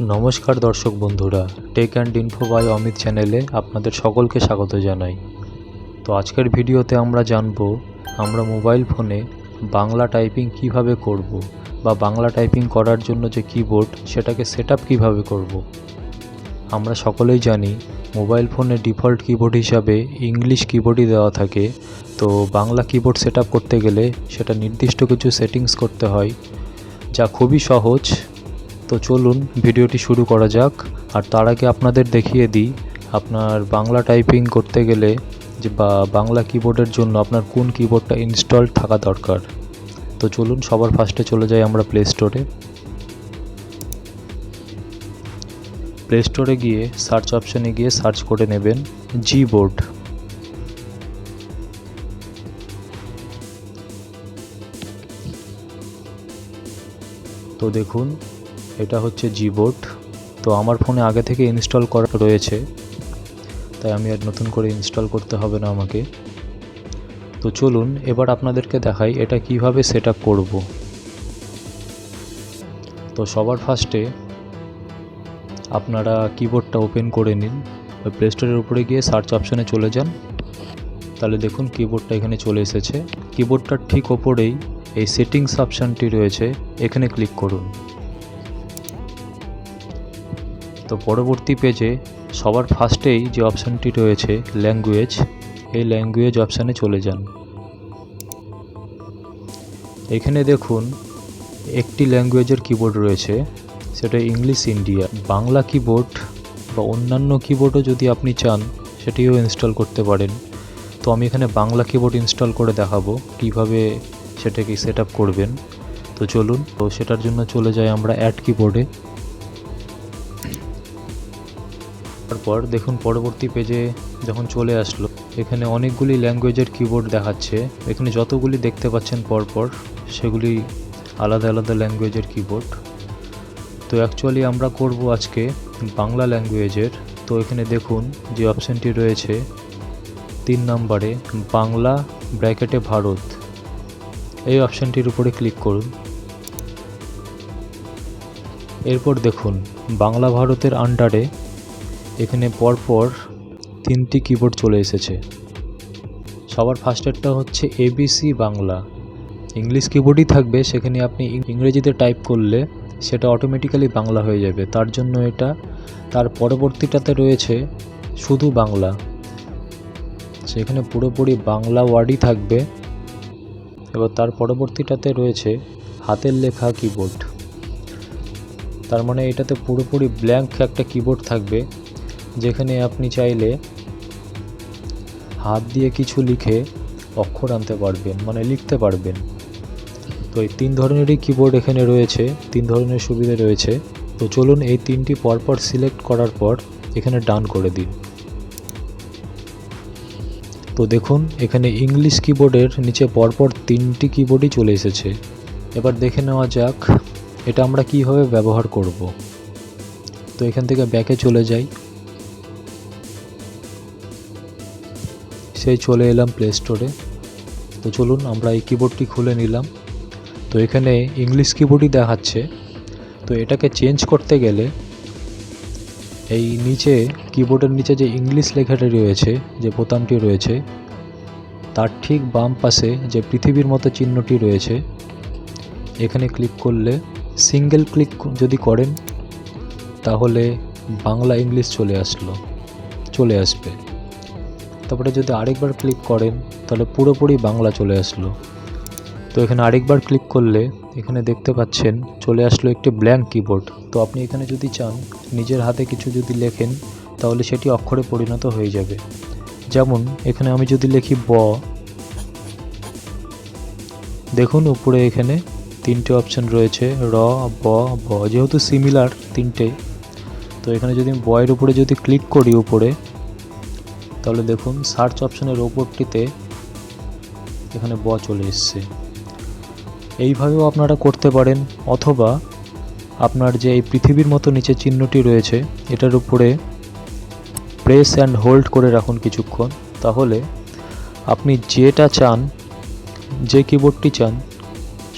নমস্কার দর্শক বন্ধুরা tech and info by Amit চ্যানেলে আপনাদের সকলকে স্বাগত জানাই। তো আজকের ভিডিওতে আমরা জানব, আমরা মোবাইল ফোনে বাংলা টাইপিং কীভাবে করব বা বাংলা টাইপিং করার জন্য যে কিবোর্ড সেটাকে সেট আপ কীভাবে করব। আমরা সকলেই জানি, মোবাইল ফোনে ডিফল্ট কিবোর্ড হিসাবে ইংলিশ কিবোর্ডই দেওয়া থাকে। তো বাংলা কিবোর্ড সেট করতে গেলে সেটা নির্দিষ্ট কিছু সেটিংস করতে হয়, যা খুবই সহজ তো চলুন ভিডিওটি শুরু করা যাক। আর তার আগে আপনাদের দেখিয়ে দিই, আপনার বাংলা টাইপিং করতে গেলে যে বা বাংলা কিবোর্ডের জন্য আপনার কোন কিবোর্ডটা ইনস্টল থাকা দরকার। তো চলুন সবার ফার্স্টে চলে যাই আমরা প্লে স্টোরে প্লে স্টোরে গিয়ে সার্চ অপশানে গিয়ে সার্চ করে নেবেন জি বোর্ড তো দেখুন এটা হচ্ছে জিবোর্ড তো আমার ফোনে আগে থেকে ইনস্টল করা রয়েছে। তাই আমি আর নতুন করে ইনস্টল করতে হবে না আমাকে। তো চলুন, এবার আপনাদেরকে দেখাই এটা কীভাবে সেট আপ করব। তো সবার ফার্স্টে আপনারা কিবোর্ডটা ওপেন করে নিন। ওই প্লে স্টোরের উপরে গিয়ে সার্চ অপশানে চলে যান। তাহলে দেখুন কিবোর্ডটা এখানে চলে এসেছে। কিবোর্ডটার ঠিক ওপরেই এই সেটিংস অপশানটি রয়েছে। এখানে ক্লিক করুন। তো পরবর্তী পেজে সবার ফার্স্টেই যে অপশানটি রয়েছে ল্যাঙ্গুয়েজ এই ল্যাঙ্গুয়েজ অপশানে চলে যান। এখানে দেখুন, একটি ল্যাঙ্গুয়েজের কিবোর্ড রয়েছে, সেটা ইংলিশ ইন্ডিয়া বাংলা কিবোর্ড বা অন্যান্য কিবোর্ডও যদি আপনি চান, সেটিও ইনস্টল করতে পারেন। তো আমি এখানে বাংলা কিবোর্ড ইনস্টল করে দেখাবো, কীভাবে সেটাকে সেট করবেন। তো চলুন, তো সেটার জন্য চলে যাই আমরা অ্যাড কিবোর্ডে তারপর দেখুন পরবর্তী পেজে যখন চলে আসলো, এখানে অনেকগুলি ল্যাঙ্গুয়েজের কিবোর্ড দেখাচ্ছে। এখানে যতগুলি দেখতে পাচ্ছেন পরপর, সেগুলি আলাদা আলাদা ল্যাঙ্গুয়েজের কিবোর্ড তো অ্যাকচুয়ালি আমরা করব আজকে বাংলা ল্যাঙ্গুয়েজের তো এখানে দেখুন যে অপশানটি রয়েছে, তিন নম্বরে বাংলা ব্র্যাকেটে ভারত। এই অপশানটির উপরে ক্লিক করুন। এরপর দেখুন, বাংলা ভারতের আন্ডারে এখানে পরপর তিনটি কিবোর্ড চলে এসেছে। সবার ফার্স্টেরটা হচ্ছে এবিসি বাংলা। ইংলিশ কিবোর্ডই থাকবে, সেখানে আপনি ইংরেজিতে টাইপ করলে সেটা অটোমেটিক্যালি বাংলা হয়ে যাবে। তার জন্য এটা, তার পরবর্তীটাতে রয়েছে শুধু বাংলা। সেখানে পুরোপুরি বাংলা ওয়ার্ডই থাকবে। এবার তার পরবর্তীটাতে রয়েছে হাতের লেখা কিবোর্ড তার মানে এটাতে পুরোপুরি ব্ল্যাঙ্ক একটা কিবোর্ড থাকবে। যেখানে আপনি চাইলে হাত দিয়ে কিছু লিখে অক্ষর আনতে পারবেন মানে লিখতে পারবেন। তো এই তিন ধরনেরই কিবোর্ড এখানে রয়েছে, তিন ধরনের সুবিধা রয়েছে। তো চলুন এই তিনটি পরপর সিলেক্ট করার পর এখানে ডান করে দিন। তো দেখুন, এখানে ইংলিশ কিবোর্ডের নিচে পরপর তিনটি কিবোর্ডই চলে এসেছে। এবার দেখে নেওয়া যাক, এটা আমরা কীভাবে ব্যবহার করব। তো এখান থেকে ব্যাকে চলে যাই। সেই চলে এলাম প্লে স্টোরে তো চলুন, আমরা এই কিবোর্ডটি খুলে নিলাম। তো এখানে ইংলিশ কিবোর্ডই দেখাচ্ছে। তো এটাকে চেঞ্জ করতে গেলে এই নিচে কিবোর্ডের নিচে যে ইংলিশ লেখাটি রয়েছে, যে বোতামটি রয়েছে, তার ঠিক বাম পাশে যে পৃথিবীর মতো চিহ্নটি রয়েছে, এখানে ক্লিক করলে সিঙ্গেল ক্লিক যদি করেন, তাহলে বাংলা ইংলিশ চলে আসলো, চলে আসবে। তারপরে যদি আরেকবার ক্লিক করেন, তাহলে পুরোপুরি বাংলা চলে আসলো। তো এখানে আরেকবার ক্লিক করলে এখানে দেখতে পাচ্ছেন চলে আসলো একটি ব্ল্যাঙ্ক কিবোর্ড তো আপনি এখানে যদি চান, নিজের হাতে কিছু যদি লেখেন, তাহলে সেটি অক্ষরে পরিণত হয়ে যাবে। যেমন, এখানে আমি যদি লিখি ব, দেখুন উপরে এখানে তিনটে অপশন রয়েছে, র, ব ব, যেহেতু সিমিলার তিনটে। তো এখানে যদি বয়ের উপরে যদি ক্লিক করি উপরে তাহলে দেখুন সার্চ অপশনের ওপরটিতে এখানে ব চলে এসছে। এইভাবেও আপনারা করতে পারেন, অথবা আপনার যে এই পৃথিবীর মতো নিচে চিহ্নটি রয়েছে, এটার উপরে প্রেস অ্যান্ড হোল্ড করে রাখুন কিছুক্ষণ। তাহলে আপনি যেটা চান, যে কিবোর্ডটি চান,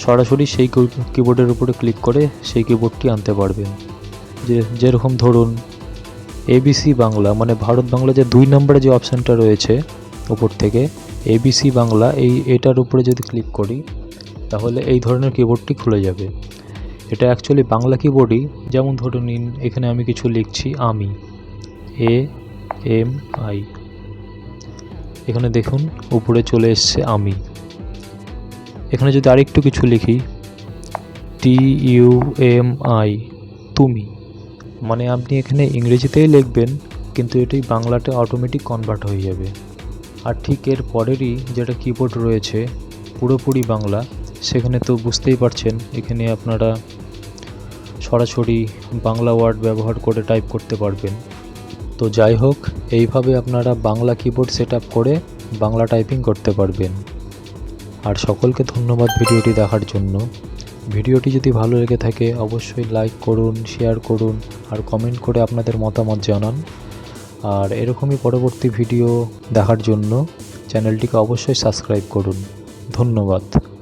সরাসরি সেই কিবোর্ডের উপরে ক্লিক করে সেই কিবোর্ডটি আনতে পারবেন। যে যেরকম ধরুন এবিসি বাংলা মানে ভারত বাংলা যে দুই নম্বরে যে অপশানটা রয়েছে ওপর থেকে এবিসি বাংলা, এই, এটার উপরে যদি ক্লিক করি, তাহলে এই ধরনের কিবোর্ডটি খুলে যাবে। এটা অ্যাকচুয়ালি বাংলা কিবোর্ডই যেমন ধরুন নিন, এখানে আমি কিছু লিখছি, আমি এ এম আই এখানে দেখুন, উপরে চলে এসছে আমি। এখানে যদি আরেকটু কিছু লিখি টি ইউ এম আই তুমি। মানে আপনি এখানে ইংরেজিতেই লিখবেন, কিন্তু এটি বাংলাতে অটোমেটিক কনভার্ট হয়ে যাবে। আর ঠিক এর পরেরই যেটা কিবোর্ড রয়েছে, পুরোপুরি বাংলা, সেখানে তো বুঝতেই পারছেন, এখানে আপনারা সরাসরি বাংলা ওয়ার্ড ব্যবহার করে টাইপ করতে পারবেন। তো যাই হোক, এইভাবে আপনারা বাংলা কিবোর্ড সেট করে বাংলা টাইপিং করতে পারবেন। আর সকলকে ধন্যবাদ ভিডিওটি দেখার জন্য। ভিডিওটি যদি ভালো লেগে থাকে, অবশ্যই লাইক করুন শেয়ার করুন, আর কমেন্ট করে আপনাদের মতামত জানান। আর এরকমই পরবর্তী ভিডিও দেখার জন্য চ্যানেলটিকে অবশ্যই সাবস্ক্রাইব করুন। ধন্যবাদ।